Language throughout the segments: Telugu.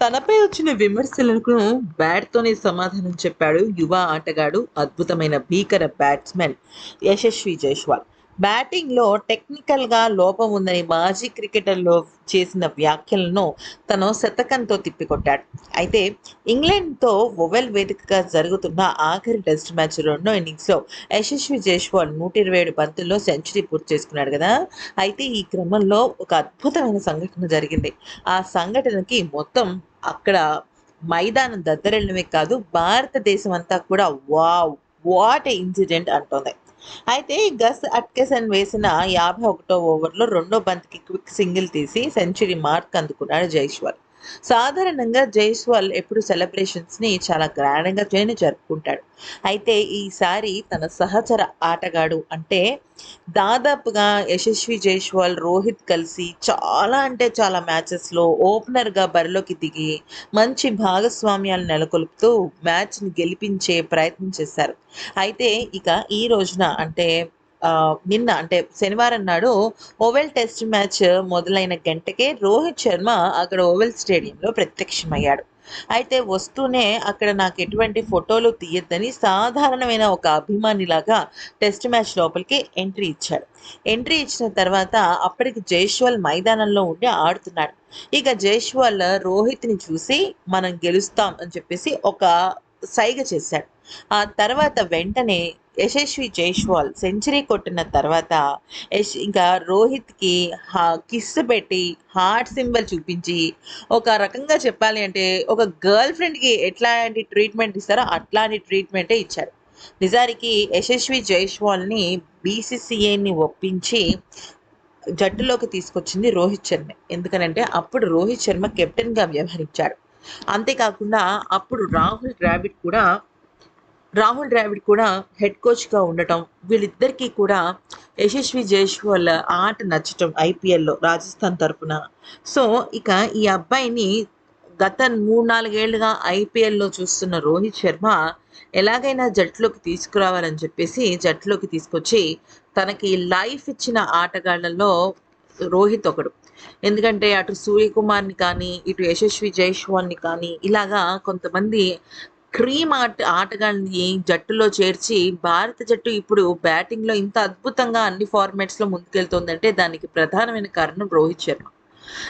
తనపై వచ్చిన విమర్శలకు బ్యాట్తోనే సమాధానం చెప్పాడు యువ ఆటగాడు అద్భుతమైన భీకర బ్యాట్స్మెన్ యశస్వి జైస్వాల్. బ్యాటింగ్లో టెక్నికల్గా లోపం ఉందని మాజీ క్రికెటర్లో చేసిన వ్యాఖ్యలను తను శతకంతో తిప్పికొట్టాడు. అయితే ఇంగ్లాండ్తో ఒవెల్ వేదికగా జరుగుతున్న ఆఖరి టెస్ట్ మ్యాచ్ రెండో ఇన్నింగ్స్లో యశస్వి జైస్వాల్ నూట ఇరవై ఏడు బంతుల్లో సెంచరీ పూర్తి చేసుకున్నాడు కదా? అయితే ఈ క్రమంలో ఒక అద్భుతమైన సంఘటన జరిగింది. ఆ సంఘటనకి మొత్తం అక్కడ మైదానం దద్దరెళ్ళమే కాదు భారతదేశం అంతా కూడా వావ్ వాట్ ఇన్సిడెంట్ అంటోంది. అయితే గస్ అట్కెసన్ వేసిన యాభై ఒకటో ఓవర్లో రెండో బంతికి క్విక్ సింగిల్ తీసి సెంచరీ మార్క్ అందుకున్నాడు జైశ్వర్. సాధారణంగా జైస్వాల్ ఎప్పుడు సెలబ్రేషన్స్ని చాలా గ్రాండ్గా చేయని జరుపుకుంటాడు. అయితే ఈసారి తన సహచర ఆటగాడు అంటే దాదాపుగా యశస్వి జైస్వాల్ రోహిత్ కలిసి చాలా అంటే చాలా మ్యాచెస్లో ఓపెనర్గా బరిలోకి దిగి మంచి భాగస్వామ్యాలు నెలకొల్పుతూ మ్యాచ్ని గెలిపించే ప్రయత్నం చేశారు. అయితే ఇక ఈ రోజున అంటే నిన్న అంటే శనివారం నాడు ఓవెల్ టెస్ట్ మ్యాచ్ మొదలైన గంటకే రోహిత్ శర్మ అక్కడ ఓవెల్ స్టేడియంలో ప్రత్యక్షమయ్యాడు. అయితే వస్తూనే అక్కడ నాకు ఎటువంటి ఫోటోలు తీయద్దని సాధారణమైన ఒక అభిమానిలాగా టెస్ట్ మ్యాచ్ లోపలికి ఎంట్రీ ఇచ్చాడు. ఎంట్రీ ఇచ్చిన తర్వాత అప్పటికి జైష్వాల్ మైదానంలో ఉండి ఆడుతున్నాడు. ఇక జైష్వాల్ రోహిత్ని చూసి మనం గెలుస్తాం అని చెప్పేసి ఒక సైగ చేశాడు. ఆ తర్వాత వెంటనే యశస్వి జైష్వాల్ సెంచరీ కొట్టిన తర్వాత యశ్ ఇంకా రోహిత్కి హా కిస్ పెట్టి హార్ట్ సింబల్ చూపించి ఒక రకంగా చెప్పాలి అంటే ఒక గర్ల్ ఫ్రెండ్కి ఎట్లాంటి ట్రీట్మెంట్ ఇస్తారో అట్లాంటి ట్రీట్మెంటే ఇచ్చాడు నిజానికి యశస్వి జైష్వాల్ని బీసీసీఐని ఒప్పించి జట్టులోకి తీసుకొచ్చింది రోహిత్ శర్మ. ఎందుకనంటే అప్పుడు రోహిత్ శర్మ కెప్టెన్గా వ్యవహరించాడు. అంతేకాకుండా అప్పుడు రాహుల్ ద్రావిడ్ కూడా రాహుల్ ద్రావిడ్ కూడా హెడ్ కోచ్గా ఉండటం వీళ్ళిద్దరికీ కూడా యశస్వి జైస్వాల్ ఆట నచ్చటం ఐపీఎల్లో రాజస్థాన్ తరపున. సో ఇక ఈ అబ్బాయిని గత మూడు నాలుగేళ్ళుగా ఐపీఎల్లో చూస్తున్న రోహిత్ శర్మ ఎలాగైనా జట్టులోకి తీసుకురావాలని చెప్పేసి జట్టులోకి తీసుకొచ్చి తనకి లైఫ్ ఇచ్చిన ఆటగాళ్ళలో రోహిత్ ఒకడు. ఎందుకంటే అటు సూర్యకుమార్ని కానీ ఇటు యశస్వి జైస్వాల్ని కానీ ఇలాగా కొంతమంది క్రీమ్ ఆట ఆటగాళ్ళని జట్టులో చేర్చి భారత జట్టు ఇప్పుడు బ్యాటింగ్లో ఇంత అద్భుతంగా అన్ని ఫార్మాట్స్లో ముందుకెళ్తోందంటే దానికి ప్రధానమైన కారణం రోహిత్ శర్మ.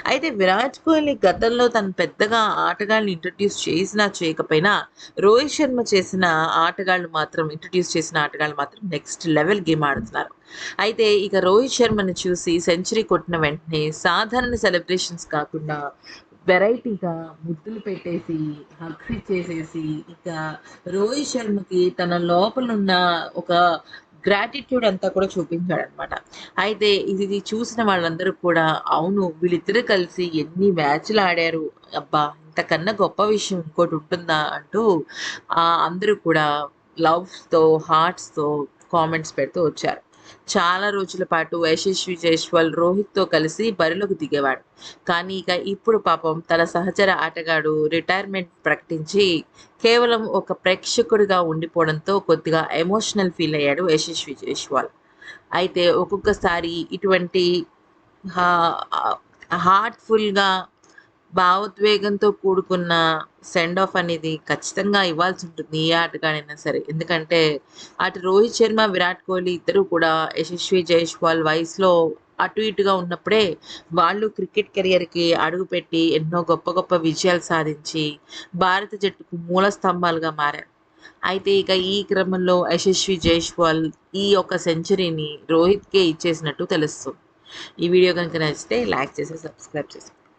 అయితే విరాట్ కోహ్లీ గతంలో తను పెద్దగా ఆటగాళ్ళని ఇంట్రడ్యూస్ చేసినా చేయకపోయినా రోహిత్ శర్మ చేసిన ఆటగాళ్ళు మాత్రం ఇంట్రడ్యూస్ చేసిన ఆటగాళ్ళు మాత్రం నెక్స్ట్ లెవెల్ గేమ్ ఆడుతున్నారు. అయితే ఇక రోహిత్ శర్మను చూసి సెంచరీ కొట్టిన వెంటనే సాధారణ సెలబ్రేషన్స్ కాకుండా వెరైటీగా ముద్దులు పెట్టేసి హగ్స్ చేసేసి ఇక రోహిత్ శర్మకి తన లోపల ఉన్న ఒక గ్రాటిట్యూడ్ అంతా కూడా చూపించాడు అనమాట అయితే ఇది చూసిన వాళ్ళందరూ కూడా అవును వీళ్ళిద్దరూ కలిసి ఎన్ని మ్యాచ్లు ఆడారు. అబ్బా ఇంతకన్నా గొప్ప విషయం ఇంకోటి ఉంటుందా? అంటూ ఆ అందరూ కూడా లవ్స్తో హార్ట్స్తో కామెంట్స్ పెడుతూ వచ్చారు. చాలా రోజుల పాటు యశస్వి జైస్వాల్ రోహిత్తో కలిసి బరిలోకి దిగేవాడు. కానీ ఇక ఇప్పుడు పాపం తన సహచర ఆటగాడు రిటైర్మెంట్ ప్రకటించి కేవలం ఒక ప్రేక్షకుడిగా ఉండిపోవడంతో కొద్దిగా ఎమోషనల్ ఫీల్ అయ్యాడు యశస్వి జైస్వాల్ అయితే ఒక్కొక్కసారి ఇటువంటి హార్ట్ఫుల్గా భావోద్వేగంతో కూడుకున్న సెండ్ ఆఫ్ అనేది ఖచ్చితంగా ఇవ్వాల్సి ఉంటుంది ఏ ఆటగాడైనా సరే. ఎందుకంటే అటు రోహిత్ శర్మ విరాట్ కోహ్లీ ఇద్దరు కూడా యశస్వి జైస్వాల్ వయసులో అటు ఇటుగా ఉన్నప్పుడే వాళ్ళు క్రికెట్ కెరియర్కి అడుగుపెట్టి ఎన్నో గొప్ప గొప్ప విజయాలు సాధించి భారత జట్టుకు మూల స్తంభాలుగా మారారు. అయితే ఇక ఈ క్రమంలో యశస్వి జైస్వాల్ ఈ యొక్క సెంచరీని రోహిత్కే ఇచ్చేసినట్టు తెలుస్తుంది. ఈ వీడియో కనుక నచ్చితే లైక్ చేసి సబ్స్క్రైబ్ చేసి.